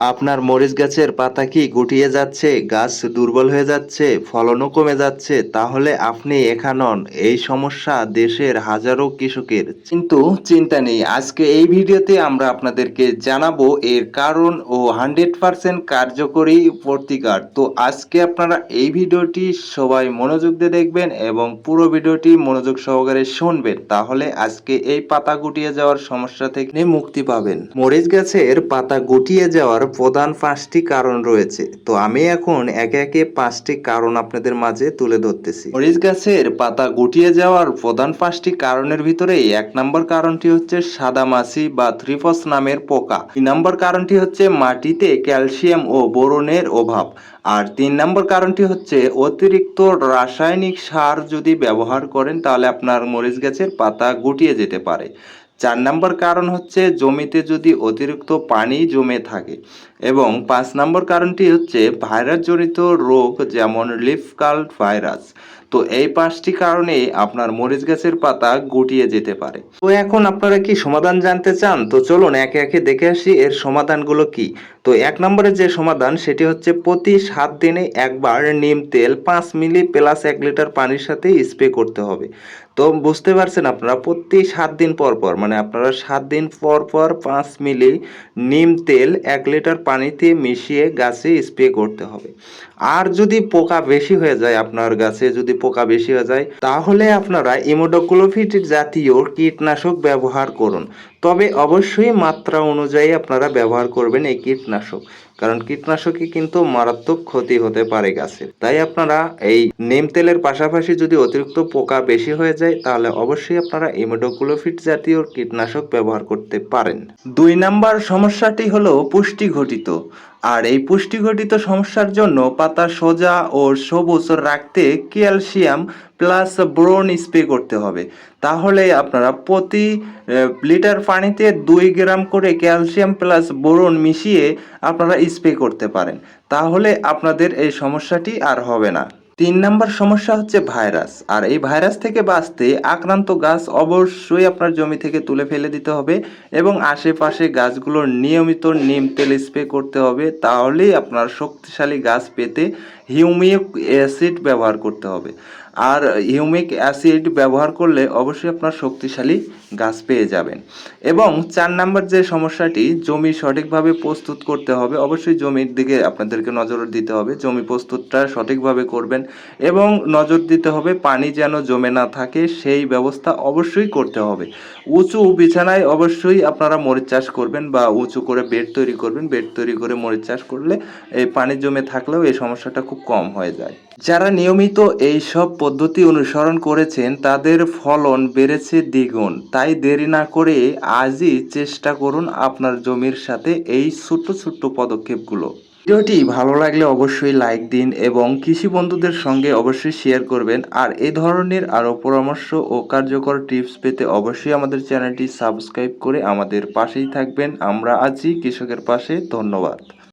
আপনার মরিচ গাছের পাতা কি গুটিয়ে যাচ্ছে, গাছ দুর্বল হয়ে যাচ্ছে, ফলনও কমে যাচ্ছে, তাহলে আপনি একা নন, এই সমস্যা দেশের হাজারো কৃষকের। কিন্তু চিন্তা নেই, আজকে এই ভিডিওতে আমরা আপনাদেরকে জানাব এর কারণ ও হান্ড্রেড পার্সেন্ট কার্যকরী প্রতিকার। তো আজকে আপনারা এই ভিডিওটি সবাই মনোযোগ দিয়ে দেখবেন এবং পুরো ভিডিওটি মনোযোগ সহকারে শুনবেন, তাহলে আজকে এই পাতা গুটিয়ে যাওয়ার সমস্যা থেকে মুক্তি পাবেন। মরিচ গাছের পাতা গুটিয়ে যাওয়ার প্রধান পাঁচটি কারণ রয়েছে। তো আমি এখন একে একে পাঁচটি কারণ আপনাদের মাঝে তুলে ধরতেছি। মরিচ গাছের পাতা গুটিয়ে যাওয়ার প্রধান পাঁচটি কারণের ভিতরে এক নম্বর কারণটি হচ্ছে সাদা মাছি বা থ্রিপস নামের পোকা। দুই নম্বর কারণটি হচ্ছে মাটিতে ক্যালসিয়াম ও বোরনের অভাব। আর তিন নম্বর কারণটি হচ্ছে অতিরিক্ত রাসায়নিক সার যদি ব্যবহার করেন তাহলে আপনার মরিচ গাছের পাতা গুটিয়ে যেতে পারে। চার নম্বর কারণ হচ্ছে জমিতে যদি অতিরিক্ত পানি জমে থাকে। এবং পাঁচ নম্বর কারণটি হচ্ছে ভাইরাসজনিত রোগ যেমন লিফকাল্ট ভাইরাস। তো এই পাঁচটি কারণে আপনার মরিচ গাছের পাতা গুটিয়ে যেতে পারে। তো এখন আপনারা কি সমাধান জানতে চান? তো চলুন একে একে দেখে আসি এর সমাধানগুলো কি। তো এক নম্বরে যে সমাধান, সেটি হচ্ছে প্রতি সাত দিনে একবার নিম তেল পাঁচ মিলি প্লাস এক লিটার পানির সাথে স্প্রে করতে হবে। তো বুঝতে পারছেন আপনারা, প্রতি সাত দিন পর পর মানে আপনারা সাত দিন পর পর পাঁচ মিলি নিম তেল এক লিটার পানিতে মিশিয়ে গাছে স্প্রে করতে হবে। আর যদি পোকা বেশি হয়ে যায় আপনার গাছে, যদি পোকা বেশি হয়ে যায়, তাহলে আপনারা ইমোডোক্লোফিট জাতীয় কীটনাশক ব্যবহার করুন। তবে অবশ্যই মাত্রা অনুযায়ী আপনারা ব্যবহার করবেন এই কীটনাশক, কারণ কীটনাশকে কিন্তু মারাত্মক ক্ষতি হতে পারে গাছের। তাই আপনারা এই নিম তেলের পাশাপাশি যদি অতিরিক্ত পোকা বেশি হয়ে যায়, তাহলে অবশ্যই আপনারা ইমিডোক্লোফিট জাতীয় কীটনাশক ব্যবহার করতে পারেন। দুই নাম্বার সমস্যাটি হলো পুষ্টি ঘটিত। আর এই পুষ্টিঘটিত সমস্যার জন্য পাতা সোজা ও সবুজ রাখতে ক্যালসিয়াম প্লাস ব্রোন স্প্রে করতে হবে। তাহলে আপনারা প্রতি লিটার পানিতে দুই গ্রাম করে ক্যালসিয়াম প্লাস বোরন মিশিয়ে আপনারা স্প্রে করতে পারেন। তাহলে আপনাদের এই সমস্যাটি আর হবে না। তিন নম্বর সমস্যা হচ্ছে ভাইরাস। আর এই ভাইরাস থেকে বাঁচতে আক্রান্ত গাছ অবশ্যই আপনার জমি থেকে তুলে ফেলে দিতে হবে এবং আশেপাশে গাছগুলোর নিয়মিত নিম তেল স্প্রে করতে হবে। তাহলেই আপনার শক্তিশালী গাছ পেতে হিউমিক অ্যাসিড ব্যবহার করতে হবে। আর হিউমিক অ্যাসিড ব্যবহার করলে অবশ্যই আপনার শক্তিশালী গাছ পেয়ে যাবেন। এবং চার নাম্বার যে সমস্যাটি, জমি সঠিকভাবে প্রস্তুত করতে হবে, অবশ্যই জমির দিকে আপনাদেরকে নজর দিতে হবে, জমি প্রস্তুতটা সঠিকভাবে করবেন এবং নজর দিতে হবে পানি যেন জমে না থাকে, সেই ব্যবস্থা অবশ্যই করতে হবে। উঁচু বিছানায় অবশ্যই আপনারা মরিচ চাষ করবেন বা উঁচু করে বেড তৈরি করবেন, বেড তৈরি করে মরিচ চাষ করলে এই পানি জমে থাকলেও এই সমস্যাটা খুব কম হয়ে যায়। যারা নিয়মিত এই সব পদ্ধতি অনুসরণ করেছেন, তাদের ফলন বেড়েছে দ্বিগুণ। তাই দেরি না করে আজই চেষ্টা করুন আপনার জমির সাথে এই ছোট্ট ছোট্ট পদক্ষেপগুলো। ভিডিওটি ভালো লাগলে অবশ্যই লাইক দিন এবং কৃষি বন্ধুদের সঙ্গে অবশ্যই শেয়ার করবেন। আর এ ধরনের আরও পরামর্শ ও কার্যকর টিপস পেতে অবশ্যই আমাদের চ্যানেলটি সাবস্ক্রাইব করে আমাদের পাশেই থাকবেন। আমরা আছি কৃষকের পাশে। ধন্যবাদ।